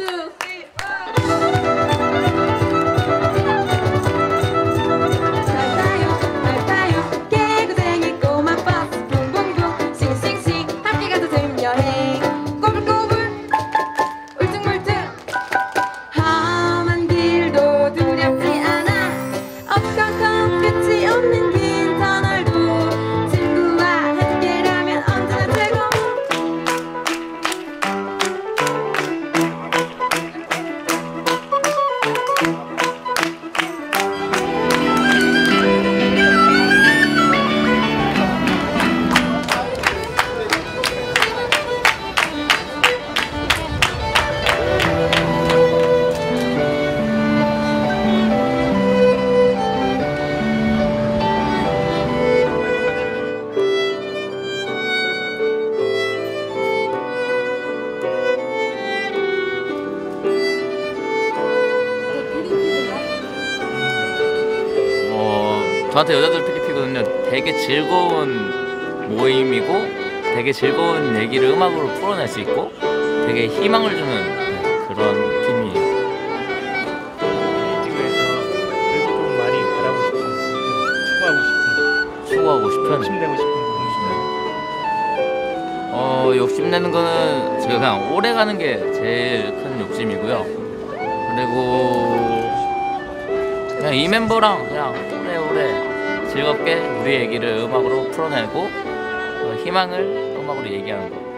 too. 저한테 여자들 PDP거든요. 되게 즐거운 모임이고 되게 즐거운 얘기를 음악으로 풀어낼 수 있고 되게 희망을 주는 네, 그런 팀이에요. 추구하고 싶은 추구하고 싶은 욕심내고 싶은 부분이시나요? 어 욕심내는 거는 제가 그냥 오래 가는 게 제일 큰 욕심이고요. 그리고 그냥 이 멤버랑 그냥 즐겁게 우리 얘기를 음악으로 풀어내고 어, 희망을 음악으로 얘기하는 거.